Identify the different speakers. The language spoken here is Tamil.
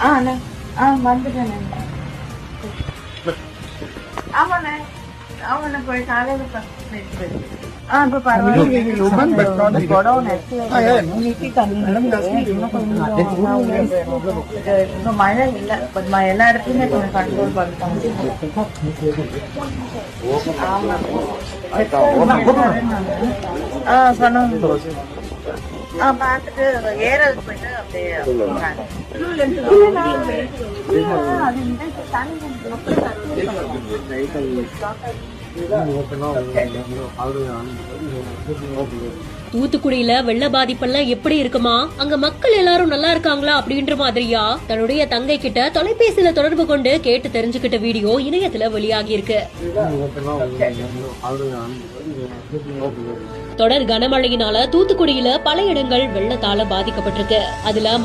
Speaker 1: ஆ அண்ணா ஆ வந்துட்டேன் ஆமாண்ணே ஆமாண்ணே போய் காலையில் ஆ இப்போ பரவாயில்ல குடோன் நிறுத்தி தண்ணி இன்னும் மழை இல்லை பட் ம- எல்லா இடத்துலையுமே கொஞ்சம் கண்ட்ரோல் பண்ணிட்டாங்க ஆமா ஆ சொன்னாங்க ஆ பார்த்துட்டு ஏறதுக்கு போயிட்டு அப்படியே அது
Speaker 2: தூத்துக்குடியில வெள்ள பாதிப்பெல்லாம் எப்படி இருக்குமா? அங்க மக்கள் எல்லாரும் நல்லா இருக்காங்களா அப்படின்ற மாதிரியா? தன்னுடைய தங்கை கிட்ட தொலைபேசியில தொடர்பு கொண்டு கேட்டு தெரிஞ்சுக்கிட்ட வீடியோ இணையத்துல வெளியாகி இருக்கு தொடர் கனமழையினால தூத்துக்குடியில பல இடங்கள் வெள்ளத்தால பாதிக்கப்பட்டிருக்கு. அதுல